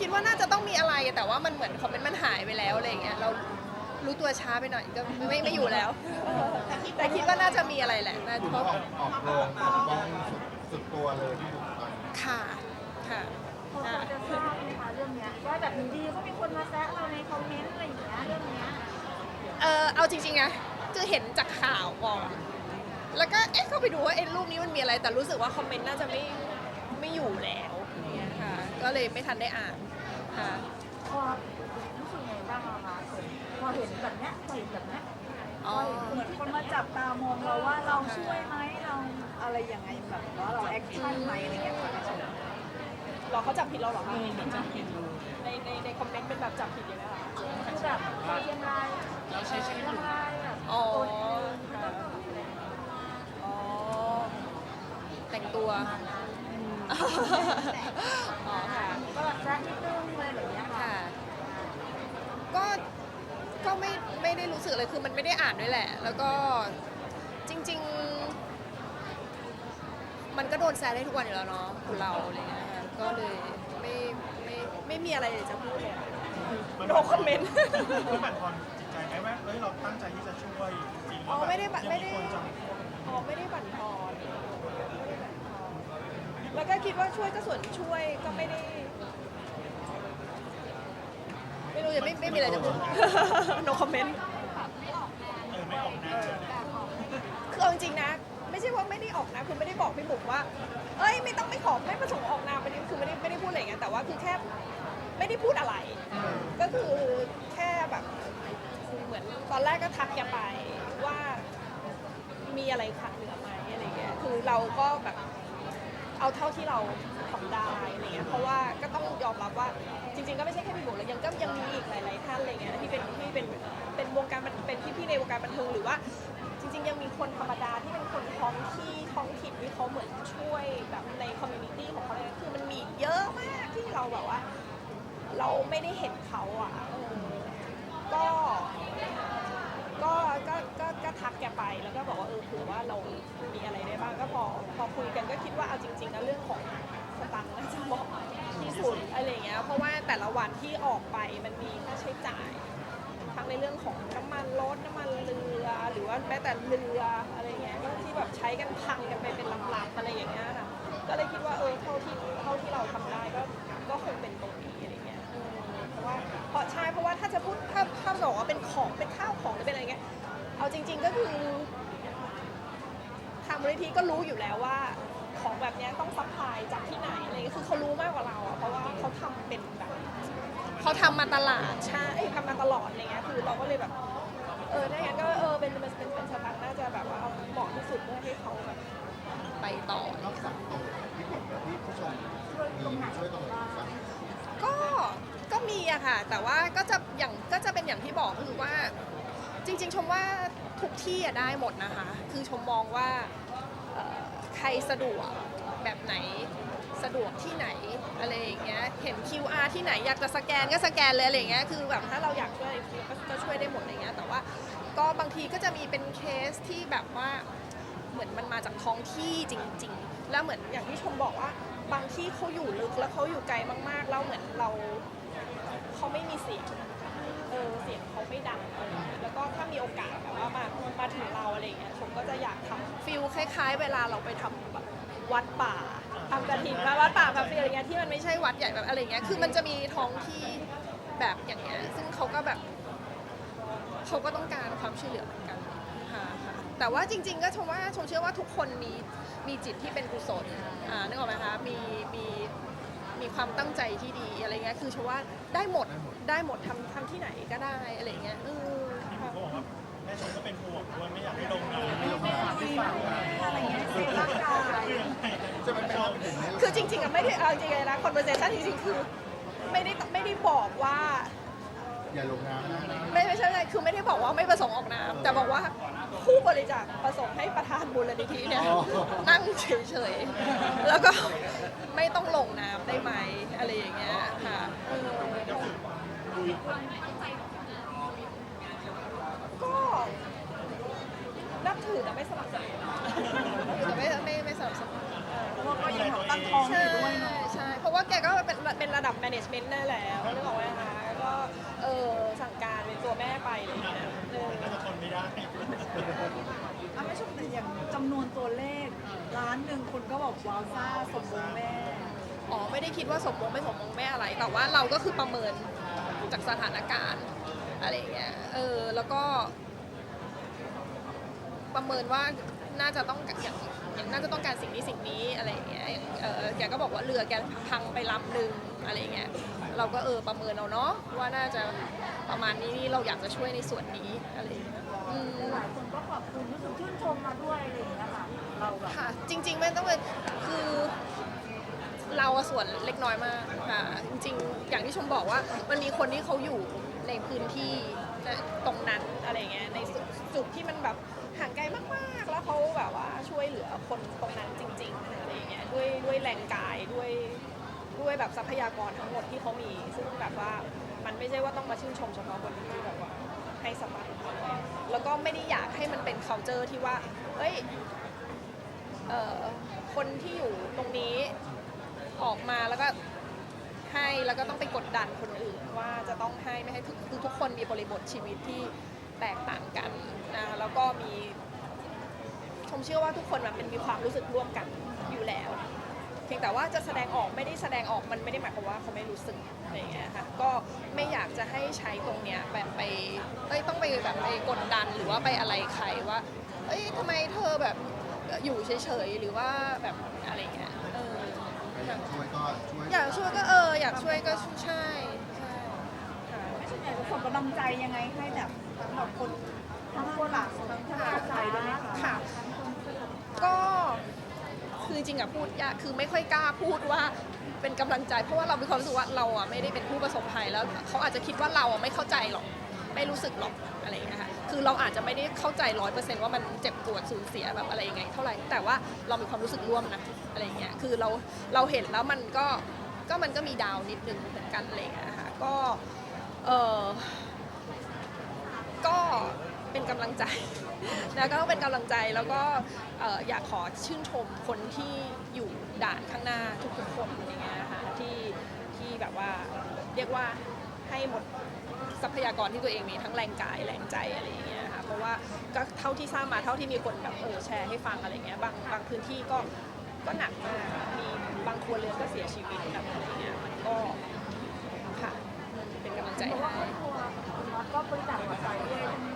คิดว่าน่าจะต้องมีอะไรแต่ว่ามันเหมือนคอมเมนต์มันหายไปแล้วอะไรอย่างเงี้ยเรารู้ตัวช้าไปหน่อยก็ไม่ไม่อยู่แล้ว แต่คิดว่าน่าจะมีอะไรแหละน่าคุณเพก็ราะออกออกโรงปกป้องสุดสุดตัวเลยที่ถูกตอนนี้ค่ะค่ะพอจะทราบไหมคะเรื่องเนี้ยว่าแบบอยู่ดีก็มีคนมาแซะเราในคอมเมนต์อะไรอย่างเงี้ยเรื่องเนี้ยเออเอาจริงๆนะคือเห็นจากข่าวก่อนแล้วก็เอ๊ะเข้าไปดูว่าเอ็นรูปนี้มันมีอะไรแต่รู้สึกว่าคอมเมนต์น่าจะไม่ไม่อยู่แล้วเนี่ยค่ะ ก็เลยไม่ทันได้อ่านค่ะ พอรู้สึกไงบ้างอะคะพอเห็นแบบเนี้ยพอเห็นแบบเนี้ยอ๋อเหมือนคนมาจับตามองเราว่าเราช่วยไหมเราอะไรยังไงแบบว่าเราแอคชั่นไหมอะไรเงี้ยค่ะหรอเขาจับผิดเราเหรอคะจับผิดในในในคอมเมนต์เป็นแบบจับผิดอยู่แล้วเหรอคือแบบพอเชียงรายเราใช้ชีวิตยังไงแบบอ๋อโอนเงินค่ะอ๋อแต่งตัว อ๋อค่ะก็แบบแซะนิดนึงอะไรแบบเนี้ยค่ะ ค่ะ ก็ก็ไม่ไม่ได้รู้สึกอะไรคือมันไม่ได้อ่านด้วยแหละ แล้วก็จริง ๆ มันก็โดนแซะได้ทุกวันอยู่แล้วเนาะคุณเราอะไรเงี้ยค่ะก็เลยไม่ไม่ไม่มีอะไรจะพูดเลยโนคอมเมนต์มันบั่นทอนจิตใจไหมว่าเอ้ยเราตั้งใจที่จะช่วยจริงๆอ๋อไม่ได้บั่นยังไม่ได้คนจอ๋อไม่ได้บั่นทอนไม่ได้บั่นทอน แล้วก็คิดว่าช่วยก็ส่วนช่วยก็ไม่ได้ ไม่รู้ยังไม่ไม่มีอะไรจะพูด no comment ำเออไม่ออกหน้าคือเอาจริงๆนะ ไม่ใช่ว่าไม่ได้ออกนะคือไม่ได้บอกพี่บุ๋มว่า เอ้ยไม่ต้องไม่ขอไม่ประสงค์ออกนามไม่ได้คือไม่ได้ไม่ได้พูดอะไรอย่างเงี้ยแต่ว่าคือแค่ไม่ได้พูดอะไร ก็คือแค่แบบเหมือนตอนแรกก็ทักแกไปว่ามีอะไรขาดเหลือไหมอะไรเงี้ยคือเราก็แบบ เอาเท่าที่เราทำได้อะไรเงี้ยเพราะว่าก็ต้องยอมรับว่าจริง ๆ ก็ไม่ใช่แค่พี่บุ๋มแล้วยังก็ยังมีอีกหลายๆท่านอะไรเงี้ยที่เป็นที่เป็นเป็นวงการบันเป็นพี่ๆในวงการบันเทิงหรือว่า จริง ๆ ยังมีคนธรรมดาที่เป็นคนท้องที่ท้องถิ่นที่เขาเหมือนช่วยแบบในคอมมูนิตี้ของเขาเลยคือมันมีเยอะมากที่เราแบบว่า เราไม่ได้เห็นเขาอะก็ ก็ก็ก็ก็ทักแกไปแล้วก็บอกว่าเออคือว่าเรามีอะไรได้บ้างก็พอพอคุยกันก็คิดว่าเอาจริงๆนะเรื่องของสตังค์น่าจะเหมาะที่สุดอะไรอย่างเงี้ยเพราะว่าแต่ละวันที่ออกไปมันมีค่าใช้จ่ายทั้งในเรื่องของน้ำมันรถน้ำมันเรือหรือว่าแม้แต่เรืออะไรเงี้ยก็ที่แบบใช้กันพังกันไปเป็นลำๆอะไรอย่างเงี้ยค่ะก็เลยคิดว่าเออเท่าที่เท่าที่เราทำได้ก็ก็คงเป็นตรง จริง ๆก็คือทางมูลนิธิก็รู้อยู่แล้วว่า ของแบบเนี้ยต้องซัพพลายจากที่ไหนอะไรเงี้ยคือเขารู้มากกว่าเราอะเพราะว่าเขาทำเป็นแบบเขาทำมาตลาดใช่ทำมาตลอดอะไรเงี้ยคือเราก็เลยแบบ เออถ้างั้นก็เออเป็นเป็นเป็นเป็นสตังค์น่าจะแบบว่าเอาเหมาะที่สุดเพื่อให้เขาแบบไปต่อ นอกจากตรงที่ผมและที่ผู้ชมมีช่วยตรงไหนบ้าง ก็ ก็มีอะค่ะ แต่ว่าก็จะ จริง ๆ ชมว่าทุกที่อะได้หมดนะคะ คือชมมองว่าเอ่อใครสะดวกแบบไหนสะดวกที่ไหนอะไรอย่างเงี้ยเห็น QR ที่ไหนอยากจะสแกนก็สแกนเลยอะไรอย่างเงี้ยคือแบบถ้าเราอยากช่วยก็ก็ช่วยได้หมดอะไรเงี้ยแต่ว่าก็บางทีก็จะมีเป็นเคสที่แบบว่า เหมือนมันมาจากท้องที่จริง ๆ แล้วเหมือนอย่างที่ชมบอกว่า บางที่เขาอยู่ลึกแล้วเขาอยู่ไกลมากๆ แล้วเหมือนเราเขาไม่มีเสียง เออเสียงเขาไม่ดังอะไรอย่างเงี้ย คล้ายๆ เวลาเราไปทำแบบวัดป่าทำกระถิ่นมาวัดป่าแบบอะไรเงี้ยที่มันไม่ใช่วัดใหญ่แบบอะไรเงี้ยคือมันจะมีท้องที่แบบอย่างเงี้ยซึ่งเขาก็แบบเขาก็ต้องการความช่วยเหลือเหมือนกันค่ะค่ะแต่ว่าจริง ๆ ก็ชมว่าชมเชื่อว่าทุกคนมีมีจิตที่เป็นกุศลอ่านึกออกไหมคะมีมีมีความตั้งใจที่ดีอะไรเงี้ยคือชมว่าได้หมดได้หมดทำทำที่ไหนก็ได้อะไรเงี้ยเออค่ะ เขาบอกว่าแม่ชมก็เป็นห่วงด้วยไม่อยากให้ลง จริงๆอะไม่ได้เอาจริงๆเลยนะ conversation จริงๆคือไม่ได้ไม่ได้บอกว่า อย่าลงน้ำนะไม่ไม่ใช่ไม่ใช่คือไม่ได้บอกว่าไม่ประสงค์ออกนามแต่บอกว่าผู้บริจาคประสงค์ให้ประธานมูลนิธิเนี่ยนั่งเฉยๆ แล้วก็ไม่ต้องลงน้ำได้ไหมอะไรอย่างเงี้ยค่ะเออก็นับถือแต่ไม่สนับสนุนแต่ไม่ไม่ไม่สนับสนุนเพราะว่าก็ยังแบบตั้งท้องอใช่ ยู่ด้วยเนาะ ใช่เพราะ ราะว่าแกก็เป็นเป็นระดับแมネจ เมนต์ได้แล้วนึกออกไหมคะก็เออสั่งการเป็นตัวแม่ไปอะไรอย่างเลยนะเออ น่าจะทนไม่ได้อะไม่ชมแต่อย่างจำนวนตัวเลขล้านหนึ่งคนก็บอกว้าวซ่าสมบูรณ์แม่ อ๋อไม่ได้คิดว่าสมมงไม่สมมงไม่อะไร แต่ว่าเราก็คือประเมินจากสถานการณ์อะไรอย่างเงี้ยเออแล้วก็ ประเมินว่าน่าจะต้องอย่างอย่างน่าจะต้องการสิ่งนี้สิ่งนี้อะไรอย่างเงี้ยอย่างเออแกก็บอกว่าเรือแกพังไปลำหนึ่ง อะไรอย่างเงี้ยเราก็เออประเมินเอาเนาะว่าน่าจะประมาณนี้นี่เราอยากจะช่วยในส่วนนี้อะไรอย่างเงี้ยอืมหลายคนก็ขอบคุณรู้สึกชื่นชมมาด้วยอะไรอย่างเงี้ยค่ะเราแบบค่ะ จริง ๆ ไม่ต้องเป็นคือเราอะส่วนเล็กน้อยมากค่ะจริง ๆ อย่างที่ชมบอกว่ามันมีคนที่เขาอยู่ในพื้นที่ตรงนั้นอะไรอย่างเงี้ยในจุดจุดที่มันแบบห่างไกลมากๆ แล้วเขาแบบว่าช่วยเหลือคนตรงนั้นจริง ๆ อะไรอย่างเงี้ยด้วยด้วยแรงกายด้วย ด้วยแบบทรัพยากรทั้งหมดที่เขามี ซึ่งแบบว่ามันไม่ใช่ว่าต้องมาชื่นชมเฉพาะคนที่แบบว่าให้สมบัติแล้วก็ไม่ได้อยากให้มันเป็น culture ที่ว่าเฮ้ยเอ่อคนที่อยู่ตรงนี้ออกมาแล้วก็ให้แล้วก็ต้องไปกดดันคนอื่นว่าจะต้องให้ไม่ให้คือทุกคนมีบริบทชีวิตที่แตกต่างกันนะแล้วก็มีชมเชื่อว่าทุกคนมันเป็นมีความรู้สึกร่วมกันอยู่แล้ว พียงแต่ว่าจะแสดงออกไม่ได้แสดงออกมันไม่ได้หมายความว่าเขาไม่รู้สึกอะไรอย่างเงี้ยค่ะก็ไม่อยากจะให้ใช้ตรงเนี้ยแบบไปเอ้ยต้องไปแบบไปกดดันหรือว่าไปอะไรใครว่าเอ้ยทำไมเธอแบบอยู่เฉยๆหรือว่าแบบอะไรเงี้ยเอออยากช่วยก็ช่วยอยากช่วยก็เอออยากช่วยก็ใช่ใช่ค่ะไม่ใช่อยากจะส่งกำลังใจยังไงให้แบบสำหรับคนทั้งคนหลักทั้งชาติไทยด้วยนะคะค่ะก็ คือจริงๆอะพูดยากคือไม่ค่อยกล้าพูดว่าเป็นกำลังใจ เพราะว่าเรามีความรู้สึกว่าเราอะไม่ได้เป็นผู้ประสบภัยแล้วเขาอาจจะคิดว่าเราอะไม่เข้าใจหรอกไม่รู้สึกหรอกอะไรอย่างเงี้ยค่ะคือเราอาจจะไม่ได้เข้าใจร้อยเปอร์เซ็นต์ว่ามันเจ็บปวดสูญเสียแบบอะไรยังไงเท่าไหร่แต่ว่าเรามีความรู้สึกร่วมนะอะไรอย่างเงี้ยคือเราเราเห็นแล้วมันก็ก็มันก็มีดาวนิดนึงเหมือนกันอะไรอย่างเงี้ยค่ะก็เออก็ กำลังใจแล้วก็เป็นกำลังใจแล้วก็เอ่ออยากขอชื่นชมคนที่อยู่ด่านข้างหน้าทุกๆคนอย่างเงี้ยนะคะที่ที่แบบว่าเรียกว่าให้หมดทรัพยากรที่ตัวเองมีทั้งแรงกายแรงใจอะไรอย่างเงี้ยค่ะเพราะว่าก็เท่าที่ทราบมาเท่าที่มีคนแบบเออแชร์ให้ฟังอะไรเงี้ยบางบางพื้นที่ก็ก็หนักมากมีบางครัวเรือนก็เสียชีวิตแบบอะไรเงี้ยมันก็ค่ะเป็นกำลังใจเพราะว่าครให้อบครัวคุณน็อตก็บริจาคหัวใจด้วยใช่ไหม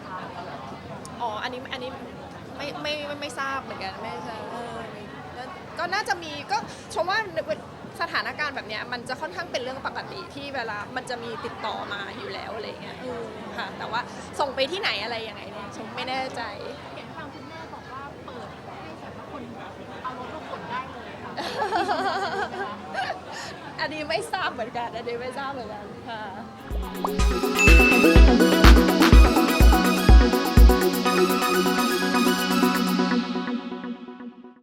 อ๋อ อันนี้อันนี้ไม่ไม่ไม่ไม่ทราบเหมือนกันไม่ทราบเออแล้วก็น่าจะมีก็ชมว่าสถานการณ์แบบเนี้ยมันจะค่อนข้างเป็นเรื่องปกติที่เวลามันจะมีติดต่อมาอยู่แล้วอะไรอย่างเงี้ยอืมค่ะ แต่ว่าส่งไปที่ไหนอะไรยังไงเนี่ยชมไม่แน่ใจ เห็นทางคุณแม่บอกว่าเปิดให้สามารถคนเอารถมาขนได้เลยค่ะอันนี้ไม่ทราบเหมือนกันอันนี้ไม่ทราบเหมือนกันค่ะ